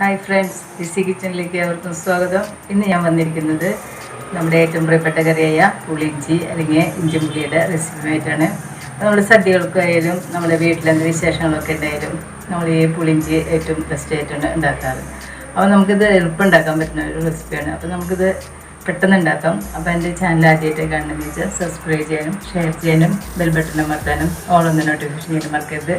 Hi friends DC കിച്ചണിലേക്ക് അവർക്കും സ്വാഗതം. ഇന്ന് ഞാൻ വന്നിരിക്കുന്നത് നമ്മുടെ ഏറ്റവും പ്രിയപ്പെട്ട കറിയായ പുളിഞ്ചി അല്ലെങ്കിൽ ഇഞ്ചി പുളിയുടെ റെസിപ്പിയുമായിട്ടാണ്. നമ്മൾ സദ്യകൾക്കായാലും നമ്മുടെ വീട്ടിലെന്ത് വിശേഷങ്ങളൊക്കെ ഉണ്ടായാലും നമ്മൾ ഈ പുളിഞ്ചി ഏറ്റവും ബെസ്റ്റ് ആയിട്ടാണ് ഉണ്ടാക്കാറ്. അപ്പോൾ നമുക്കിത് എളുപ്പം ഉണ്ടാക്കാൻ പറ്റുന്ന ഒരു റെസിപ്പിയാണ് അപ്പോൾ നമുക്കിത് പെട്ടെന്ന് അപ്പം അപ്പോൾ എന്റെ ചാനൽ ആദ്യമായിട്ട് കാണണമെന്ന് വെച്ചാൽ സബ്സ്ക്രൈബ് ചെയ്യാനും ഷെയർ ചെയ്യാനും ബെൽ ബട്ടൺ അമർത്താനും ഓൾ ഓളൊന്ന് നോട്ടിഫിക്കേഷൻ ചെയ്യാനും മറക്കരുത്.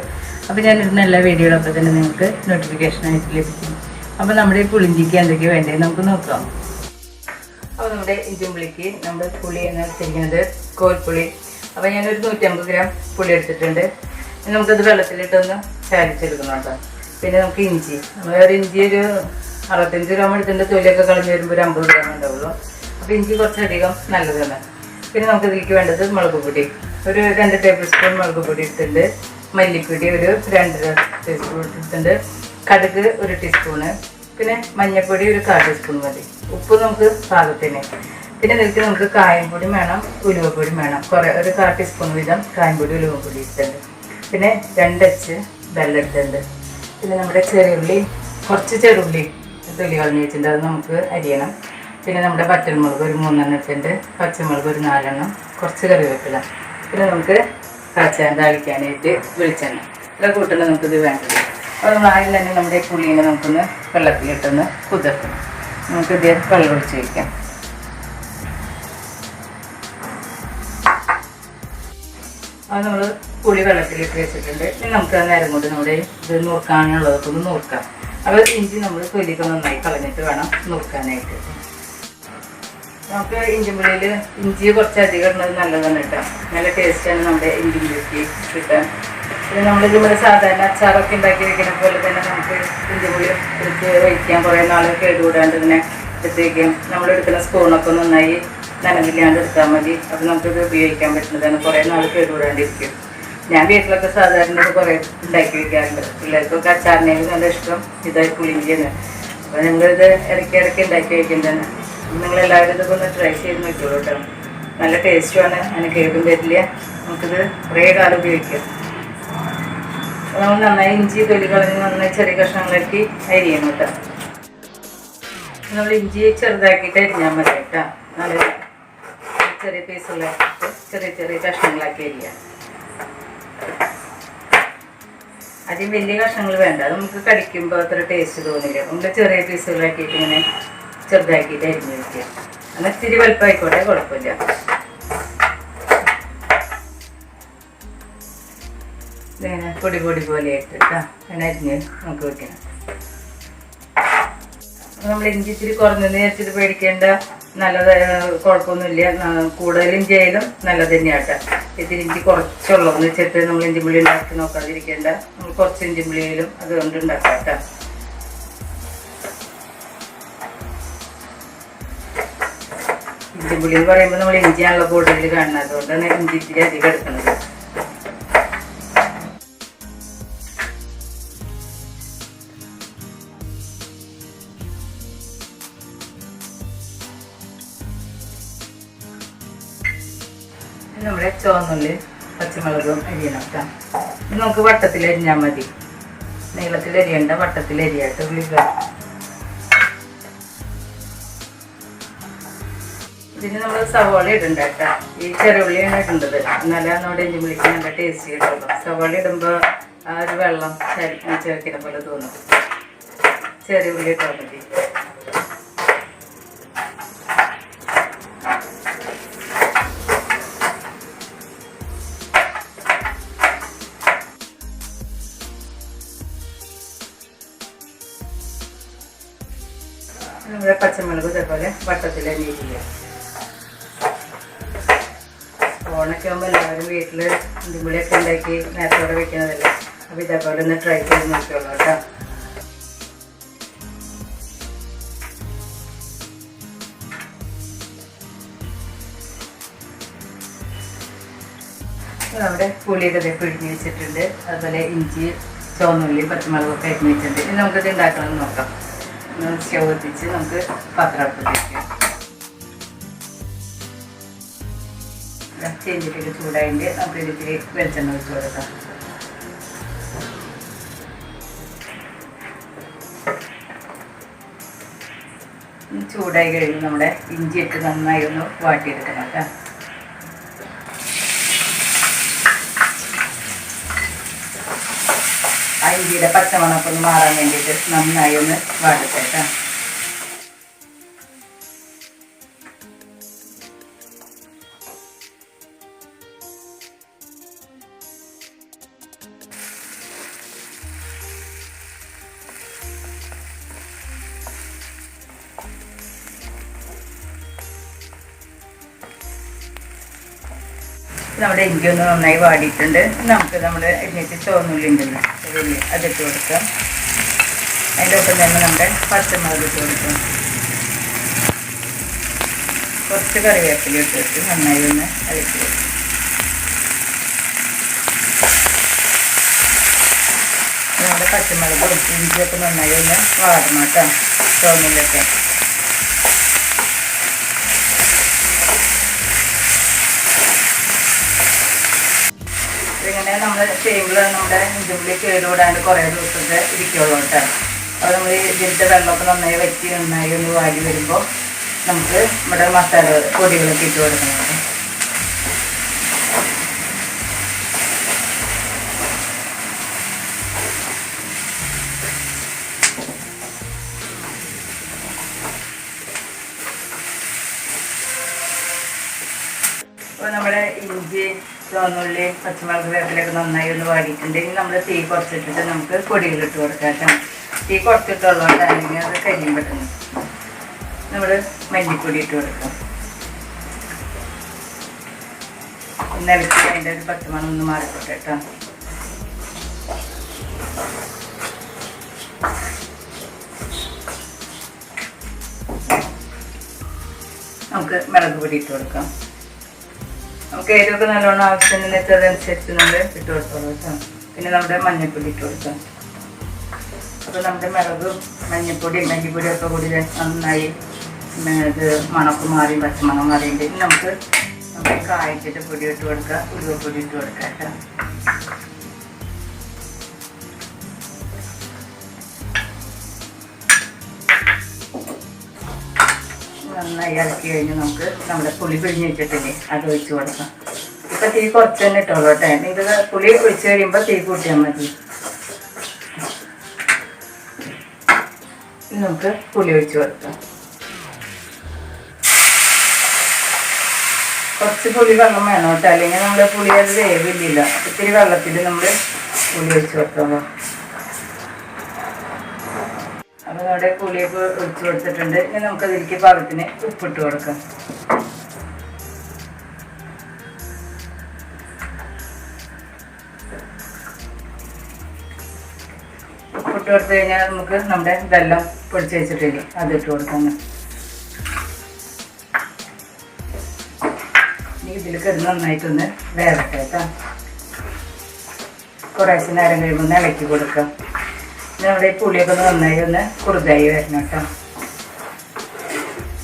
അപ്പോൾ ഞാൻ ഇടുന്ന എല്ലാ അപ്പോൾ തന്നെ നിങ്ങൾക്ക് നോട്ടിഫിക്കേഷനായിട്ട് ലഭിക്കും. അപ്പോൾ നമ്മുടെ ഈ പുളിഞ്ചിക്ക് എന്തൊക്കെയാണ് വേണ്ടത് നമുക്ക് നോക്കാം. അപ്പോൾ നമ്മുടെ ഇഞ്ചുമ്പുളിക്ക് നമ്മൾ പുളി എന്ന് വെച്ചിരിക്കുന്നത് കോൽപ്പുളി. അപ്പോൾ ഞാനൊരു നൂറ്റമ്പത് ഗ്രാം പുളി എടുത്തിട്ടുണ്ട്. നമുക്കത് വെള്ളത്തിലിട്ടൊന്ന് ചാരിച്ചെടുക്കണം കേട്ടോ. പിന്നെ നമുക്ക് ഇഞ്ചി. നമ്മൾ ഒരു ഇഞ്ചി ഒരു അറുപത്തഞ്ച് ഗ്രാം എടുത്തിന്റെ തൊലിയൊക്കെ കളഞ്ഞ് വരുമ്പോൾ ഒരു അമ്പത് ഗ്രാം ഉണ്ടാവുള്ളൂ. അപ്പോൾ ഇഞ്ചി കുറച്ചധികം നല്ലതാണ്. പിന്നെ നമുക്ക് ഇതിലേക്ക് വേണ്ടത് മുളക് പൊടി. ഒരു രണ്ട് ടേബിൾ സ്പൂൺ മുളക് പൊടി എടുത്തിട്ടുണ്ട്. മല്ലിപ്പൊടി ഒരു രണ്ട് ടീസ്പൂൺ എടുത്തിട്ടുണ്ട്. കടുക് ഒരു ടീസ്പൂണ് പിന്നെ മഞ്ഞൾപ്പൊടി ഒരു കാൽ ടീസ്പൂൺ മതി. ഉപ്പ് നമുക്ക് പാകത്തിന്. പിന്നെ ഇതിലേക്ക് നമുക്ക് കായംപൊടി വേണം ഉലുവപ്പൊടി വേണം. കുറേ ഒരു കാൽ ടീസ്പൂൺ വീതം കായംപൊടി ഉലുവപ്പൊടി ഇട്ടിട്ടുണ്ട് പിന്നെ രണ്ടച്ച് വെള്ളം ഇട്ടിട്ടുണ്ട് പിന്നെ നമ്മുടെ ചെറുള്ളി കുറച്ച് ചെറുള്ളി തൊലി കളഞ്ഞ് അത് നമുക്ക് അരിയണം. പിന്നെ നമ്മുടെ പച്ചമുളക് ഒരു മൂന്നെണ്ണം വെച്ചിട്ടുണ്ട് പച്ചമുളക് ഒരു നാലെണ്ണം. കുറച്ച് കറിവേപ്പില. പിന്നെ നമുക്ക് കാച്ചാൻ താളിക്കാനായിട്ട് വെളിച്ചെണ്ണ. ഇത്ര കൂട്ടണം നമുക്കിത് വേണ്ടത്. അപ്പോൾ ആദ്യം തന്നെ നമ്മുടെ പുളീനെ നമുക്കൊന്ന് വെള്ളത്തിലിട്ടൊന്ന് കുതിർക്കണം. നമുക്ക് ഇതേ വെള്ളം ഒഴിച്ച് വയ്ക്കാം അത് നമ്മൾ പുളി വെള്ളത്തിലിട്ട് വെച്ചിട്ടുണ്ട്. ഇനി നമുക്ക് നേരം കൊണ്ട് നമ്മുടെ ഇത് നൂർക്കാനുള്ളതൊക്കെ ഒന്ന് നുറുക്കാം. അപ്പോൾ ഇഞ്ചി നമ്മൾ തൊലിക്ക് നന്നായി കളഞ്ഞിട്ട് വേണം നുറുക്കാനായിട്ട്. നമുക്ക് ഇഞ്ചിമ്പുളിയിൽ ഇഞ്ചി കുറച്ച് അധികം ഇടുന്നത് നല്ലതാണ് കേട്ടോ. നല്ല ടേസ്റ്റാണ് നമ്മുടെ ഇഞ്ചിമ്പുളിക്ക് കിട്ടാൻ. പിന്നെ നമ്മളിത് ഇവിടെ സാധാരണ അച്ചാറൊക്കെ ഉണ്ടാക്കി വെക്കുന്ന പോലെ തന്നെ നമുക്ക് ഇഞ്ചിമ്പുളി എടുത്ത് വയ്ക്കാം കുറേ നാൾ കേടുകൂടാണ്ട് ഇങ്ങനെ എടുത്ത് വയ്ക്കാം നമ്മൾ എടുക്കുന്ന സ്പൂണൊക്കെ നന്നായി നനവില്ലാണ്ട് എടുത്താൽ മതി. അത് നമുക്കിത് ഉപയോഗിക്കാൻ പറ്റുന്നതാണ്. കുറേ നാൾ കേടുകൂടാണ്ടിരിക്കും. ഞാൻ വീട്ടിലൊക്കെ സാധാരണ കുറെ ഉണ്ടാക്കി വെക്കാറുണ്ട്. പിള്ളേർക്കൊക്കെ അച്ചാറിനേലും നല്ല ഇഷ്ടം ഇതായി പുളിഞ്ചിയാണ് അപ്പോൾ നമ്മളിത് ഇടയ്ക്ക് ഇടയ്ക്ക് ഉണ്ടാക്കി വെക്കുന്നതാണ് നിങ്ങളെല്ലാവരും ഇതൊക്കെ ഒന്ന് ട്രൈ ചെയ്ത് നോക്കിയോളൂ കേട്ടോ. നല്ല ടേസ്റ്റുമാണ് അതിന് കേൾക്കും വരില്ല. നമുക്കിത് കുറേ കാലം ഉപയോഗിക്കാം. അപ്പോൾ നമ്മൾ നന്നായി ഇഞ്ചി തൊലി കളഞ്ഞ് നന്നായി ചെറിയ കഷ്ണങ്ങളാക്കി അരിയണം കേട്ടോ. നമ്മൾ ഇഞ്ചി ചെറുതാക്കിയിട്ട് അരിഞ്ഞാൽ മതി കേട്ടോ. നല്ല ചെറിയ പീസുകളാക്കിയിട്ട് ചെറിയ ചെറിയ കഷ്ണങ്ങളാക്കി അരിയാം. ആദ്യം വലിയ കഷ്ണങ്ങൾ വേണ്ട. അത് നമുക്ക് കടിക്കുമ്പോൾ അത്ര ടേസ്റ്റ് തോന്നില്ല. നമുക്ക് ചെറിയ പീസുകളാക്കിയിട്ട് ഇങ്ങനെ ചെറുതാക്കിയിട്ട് അരിഞ്ഞ് വെക്കുക. എന്നാൽ ഇത്തിരി വലുപ്പമായിക്കോട്ടെ കുഴപ്പമില്ല. ഇങ്ങനെ പൊടി പൊടി പോലെ ഇട്ടിട്ടാ അങ്ങനെ അരിഞ്ഞ് നമുക്ക് വെക്കണം. നമ്മൾ ഇഞ്ചി ഇത്തിരി കുറഞ്ഞെന്ന് വിചാരിച്ചിട്ട് പേടിക്കേണ്ട. നല്ലത് കുഴപ്പമൊന്നുമില്ല. കൂടുതലും ചെയ്യലും നല്ലത് തന്നെയാട്ടെ. ഇത്തിരി ഇഞ്ചി കുറച്ചുള്ളൂ എന്ന് വെച്ചിട്ട് നമ്മൾ ഇഞ്ചിമ്പുളി ഉണ്ടാക്കി നോക്കാതിരിക്കേണ്ട. നമ്മൾ കുറച്ച് ഇഞ്ചി ആയാലും അതുകൊണ്ട് ഉണ്ടാക്കാട്ട. കേട്ടോ ഇഞ്ചിമ്പുളി എന്ന് പറയുമ്പോൾ നമ്മൾ ഇഞ്ചിയാണല്ലോ കൂടുതൽ കാണുന്നത്. അതുകൊണ്ടാണ് ഇഞ്ചി ഇത്തിരി അധികം എടുക്കുന്നത്. ചുവന്നുള്ളി പച്ചമുളകും അരിയണം കേട്ടോ ഇത് നമുക്ക് വട്ടത്തിൽ അരിഞ്ഞാൽ മതി. നീളത്തിൽ അരിയണ്ട വട്ടത്തിൽ അരിയാട്ട് ഉള്ളിക്ക ഇതിന് നമ്മൾ സവാള ഇടണ്ട കേട്ടോ ഈ ചെറുള്ളിയാണ് ഇടേണ്ടത്. എന്നാലേ നമ്മുടെ ഇഞ്ചി പുളിക്ക് നല്ല ടേസ്റ്റ് കിട്ടുള്ളൂ സവാള ഇടുമ്പോൾ ആ ഒരു വെള്ളം ചേർക്കുന്ന പോലെ തോന്നും. ചെറിയ ഉള്ളി ഇട്ടാൽ മതി. പച്ചമുളക് ഇതേപോലെ വട്ടത്തിൽ അരിയില്ല ഓണൊക്കെ ആകുമ്പോൾ എല്ലാവരും വീട്ടിൽ ഇതുപൊളിയൊക്കെ ഉണ്ടാക്കി നേരത്തോടെ വെക്കുന്നതല്ലേ അപ്പോൾ ഇതേപോലെ ഒന്ന് ട്രൈ ചെയ്ത് നോക്കിയോളൂ കേട്ടോ. അവിടെ പുളിയുടെ ഇതൊക്കെ പിഴിഞ്ഞ് വെച്ചിട്ടുണ്ട്. അതുപോലെ ഇഞ്ചി ചുവന്നുള്ളി പച്ചമുളകൊക്കെ അരിഞ്ഞ് വെച്ചിട്ടുണ്ട്. ഇനി നമുക്കിത് ഉണ്ടാക്കണം നോക്കാം. നമുക്ക് ചൂടായി കഴിഞ്ഞ് നമ്മുടെ ഇഞ്ചിയൊക്കെ നന്നായി ഒന്ന് വാട്ടിയെടുക്കണം കേട്ടോ ഇഞ്ചിയുടെ പച്ചമണമൊക്കെ ഒന്ന് മാറാൻ വേണ്ടിയിട്ട് നന്നായി ഒന്ന് വാടട്ടെ കേട്ടോ നമ്മുടെ ഇഞ്ചി ഒന്ന് നന്നായി വാടിയിട്ടുണ്ട്. നമുക്ക് നമ്മൾ എന്നിട്ട് ചുവന്നുള്ളി ഉണ്ടല്ലോ ചെറിയുള്ളി അതിട്ട് കൊടുക്കാം. അതിന്റെ ഒപ്പം തന്നെ നമ്മുടെ പച്ചമുളക് ഇട്ട് കൊടുക്കാം. കുറച്ച് കറിവേപ്പില ഇട്ടിട്ട് നന്നായി ഒന്ന് അരച്ച് കൊടുക്കും. നമ്മുടെ പച്ചമുളക് ഇഞ്ചിയൊക്കെ നന്നായി ഒന്ന് വാടണം കേട്ടോ ചുവന്നുള്ളിയൊക്കെ. ഇങ്ങനെ നമ്മൾ ചെയ്യുമ്പോൾ നമ്മുടെ ഇഞ്ചുള്ളി കേടുകൂടാണ്ട് കുറേ ദിവസത്തെ ഇരിക്കുള്ളൂ കേട്ടോ. അപ്പോൾ നമ്മൾ ഇതിന്റെ വെള്ളമൊക്കെ നന്നായി വറ്റി നന്നായി ഒന്ന് വാടി വരുമ്പോൾ നമുക്ക് നമ്മുടെ മസാല പൊടികളൊക്കെ ഇട്ട് കൊടുക്കണം. ചുവന്നുള്ളി പച്ചമുളക് വേപ്പിലൊക്കെ നന്നായി ഒന്ന് വാടിയിട്ടുണ്ടെങ്കിൽ നമ്മൾ തീ കുറച്ചിട്ടിട്ട് നമുക്ക് പൊടികളിട്ട് കൊടുക്കാം തീ കുറച്ചിട്ടുള്ളതുകൊണ്ടാണെങ്കിൽ അത് കരിയും പെട്ടെന്ന്. നമ്മൾ മല്ലിപ്പൊടി ഇട്ട് കൊടുക്കാം. ഇളക്കി അതിന്റെ ഒരു പത്ത് മണം ഒന്ന് മാറിക്കോട്ടെ കേട്ടോ. നമുക്ക് മുളക് പൊടി ഇട്ട് കൊടുക്കാം. നമുക്ക് എരിവൊക്കെ നല്ലോണം ആവശ്യത്തിന് അതനുസരിച്ച് നമ്മൾ ഇട്ട് കൊടുത്തോളൂ പിന്നെ നമ്മുടെ മഞ്ഞൾപ്പൊടി ഇട്ട് കൊടുക്കാം. അപ്പോൾ നമ്മുടെ മിളകും മഞ്ഞൾപ്പൊടി മല്ലിപ്പൊടിയും ഒക്കെ കൂടി നന്നായി ഇത് മണക്ക് മാറി പച്ചമണം മാറിയിട്ട് നമുക്ക് നമുക്ക് കായ്ച്ചിട്ട് പൊടി ഇട്ട് കൊടുക്കാം ഉരുവപ്പൊടി ഇട്ട് കൊടുക്കാം കേട്ടോ. നന്നായി ഇളക്കി കഴിഞ്ഞ് നമുക്ക് നമ്മുടെ പുളി പിഴിഞ്ഞ് വെച്ചിട്ടില്ലേ അത് ഒഴിച്ച് കൊടുക്കാം. ഇപ്പൊ തീ കുറച്ച് തന്നെ ഇട്ടോളൂ കേട്ടോ ഇത് പുളി ഒഴിച്ച് കഴിയുമ്പോൾ തീ കൂട്ടിയാൽ മതി. നമുക്ക് പുളി ഒഴിച്ച് കൊടുക്കാം. കുറച്ച് പുളി വെള്ളം വേണം കേട്ടോ അല്ലെങ്കിൽ നമ്മുടെ പുളി അത് വേവില്ല ഇത്തിരി വെള്ളത്തിൽ നമ്മൾ പുളി ഒഴിച്ച് കൊടുത്തോളാം. അപ്പോൾ നമ്മുടെ പുളിയൊക്കെ ഒഴിച്ചു കൊടുത്തിട്ടുണ്ട്. ഇനി നമുക്ക് അതിലേക്ക് പാകത്തിന് ഉപ്പിട്ട് കൊടുക്കാം. ഉപ്പിട്ട് കൊടുത്തു കഴിഞ്ഞാൽ നമുക്ക് നമ്മുടെ വെള്ളം പൊടിച്ച് വെച്ചിട്ടില്ലേ അതിട്ട് കൊടുക്കാം. ഇനി ഇതിൽ കിടന്ന് നന്നായിട്ടൊന്ന് വേവട്ടെ കേട്ടോ. കുറേശ്ശെ നേരം കഴിയുമ്പോൾ ഇളക്കി കൊടുക്കാം. നമ്മുടെ ഈ പുളിയൊക്കെ ഒന്ന് നന്നായി ഒന്ന് കുറുതായി വരണം കേട്ടോ.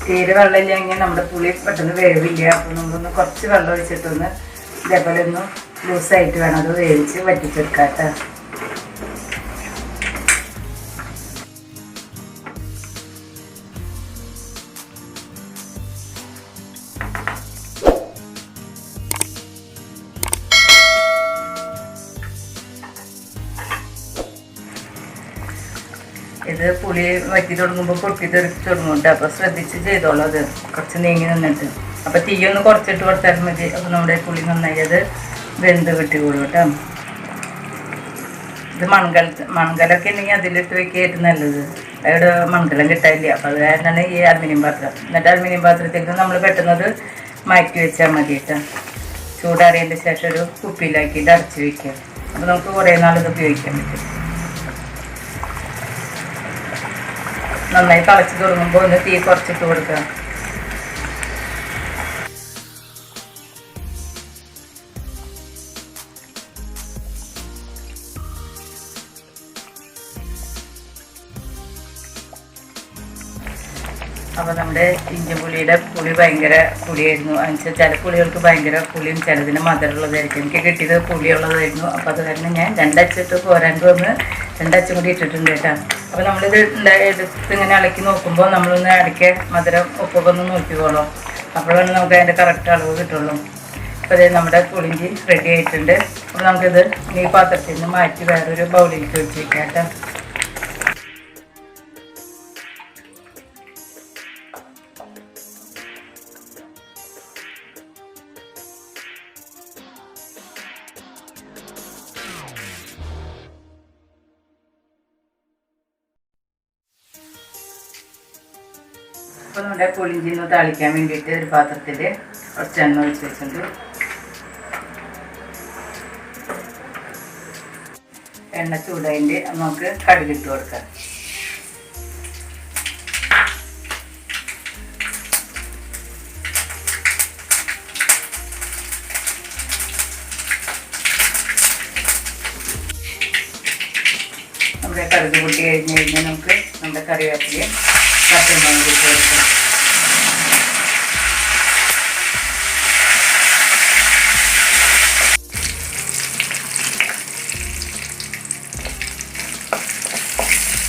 തീരെ വെള്ളമില്ലെങ്കിൽ നമ്മുടെ പുളി പെട്ടെന്ന് വേവില്ല. അപ്പോൾ നമ്മളൊന്ന് കുറച്ച് വെള്ളം ഒഴിച്ചിട്ടൊന്ന് ഇതേപോലെ ഒന്ന് ലൂസായിട്ട് വേണം അത് വേവിച്ച് വറ്റിച്ചെടുക്കാം കേട്ടോ. ഇത് പുളി വറ്റി തുടങ്ങുമ്പോൾ പൊട്ടി തെറിച്ച് തുടങ്ങുന്നുണ്ട്. അപ്പോൾ ശ്രദ്ധിച്ച് ചെയ്തോളൂ അത്. കുറച്ച് നീങ്ങി നിന്നിട്ട്. അപ്പോൾ തീയൊന്ന് കുറച്ചിട്ട് കൊടുത്താൽ മതി. അപ്പോൾ നമ്മുടെ പുളി നന്നായി അത് വെന്ത് കിട്ടിക്കോളൂ കേട്ടോ. ഇത് മൺകല മൺകലൊക്കെ ഉണ്ടെങ്കിൽ അതിലിട്ട് വെക്കുക ഏറ്റവും നല്ലത്. അവിടെ മൺകലം കിട്ടാനില്ല. അപ്പോൾ അത് കാരണമാണ് ഈ അലുമിനിയം പാത്രം. എന്നിട്ട് അലുമിനിയം പാത്രത്തേക്ക് നമ്മൾ പെട്ടെന്നത് മാറ്റി വെച്ചാൽ മതി കേട്ടോ. ചൂടാറിയതിന്റെ ശേഷം ഒരു കുപ്പിയിലാക്കിയിട്ട് അടച്ച് വയ്ക്കുക അപ്പോൾ നമുക്ക് കുറേ നാളിത് ഉപയോഗിക്കാൻ പറ്റും. നന്നായി തിളച്ച് തുടങ്ങുമ്പോൾ ഒന്ന് തീ കുറച്ചിട്ട് കൊടുക്കുക. അപ്പോൾ നമ്മുടെ ഇഞ്ചിപ്പുളിയുടെ പുളി ഭയങ്കര പുളിയായിരുന്നു. എന്നുവെച്ചാൽ ചില പുളികൾക്ക് ഭയങ്കര പുളിയും ചിലതിന് മധുരമുള്ളതായിരിക്കും. എനിക്ക് കിട്ടിയത് പുളിയുള്ളതായിരുന്നു. അപ്പോൾ അത് കാരണം ഞാൻ രണ്ടച്ചിട്ട് പോരാണ്ട് വന്ന് രണ്ടച്ചും കൂടി ഇട്ടിട്ടുണ്ട് കേട്ടോ. അപ്പോൾ നമ്മളിത് എടുത്ത് ഇങ്ങനെ ഇളക്കി നോക്കുമ്പോൾ നമ്മളൊന്ന് ഇടയ്ക്ക് മധുരം ഉപ്പൊക്കെ ഒന്ന് നോക്കിക്കോളും അപ്പോഴാണ് നമുക്ക് അതിന്റെ കറക്റ്റ് അളവ് കിട്ടുള്ളൂ. അപ്പോൾ ഇത് നമ്മുടെ പുളിഞ്ചി റെഡി ആയിട്ടുണ്ട്. അപ്പോൾ നമുക്കിത് ഈ പാത്രത്തിൽ നിന്ന് മാറ്റി വേറൊരു ബൗളിലേക്ക് വെച്ച് വെക്കാം കേട്ടോ. അപ്പോൾ നമ്മുടെ പുളിഞ്ചി ഒന്ന് തളിക്കാൻ വേണ്ടിയിട്ട് ഒരു പാത്രത്തിൽ കുറച്ച് എണ്ണ ഒഴിച്ച് വെച്ചിട്ടുണ്ട്. എണ്ണ ചൂടായിട്ട് നമുക്ക് കടുകിട്ട് കൊടുക്കാം. നമ്മുടെ കടുക് പൊട്ടി കഴിഞ്ഞ് കഴിഞ്ഞാൽ നമുക്ക് നമ്മുടെ കറിവേപ്പിലയും കൊടുക്കാം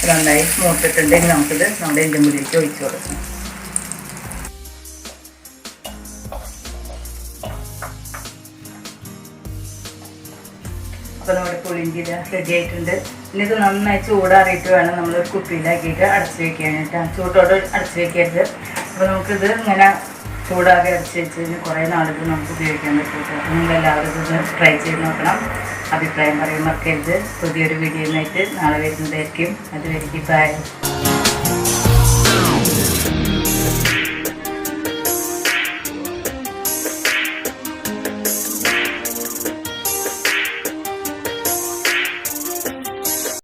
ഇത് നന്നായി മൂത്തിട്ടുണ്ടെങ്കിൽ നമുക്കിത് നമ്മുടെ എല്ലും മുടിയിലേക്ക് ഒഴിച്ചു കൊടുക്കാം. അപ്പോൾ നമ്മുടെ പുളിഞ്ചി റെഡി ആയിട്ടുണ്ട്. ഇത് നന്നായി ചൂടാറിയിട്ട് വേണം നമ്മൾ ഒരു കുപ്പിയിലാക്കിയിട്ട് അടച്ച് വെക്കാനായിട്ട്. ചൂടോട് അടച്ച് വെക്കരുത്. അപ്പോൾ നമുക്കിത് ഇങ്ങനെ ചൂടാകെ അടച്ച് വെച്ച് കഴിഞ്ഞാൽ കുറേ നാളുകൾ നമുക്ക് ഉപയോഗിക്കാൻ പറ്റും അപ്പോൾ നിങ്ങൾ എല്ലാവരും ഇതൊന്ന് ട്രൈ ചെയ്ത് നോക്കണം. അഭിപ്രായം പറയാൻ മറക്കരുത്. പുതിയൊരു വീഡിയോ ആയിട്ട് നാളെ വരുന്നതായിരിക്കും. അതുവരെയ്ക്ക് ബൈ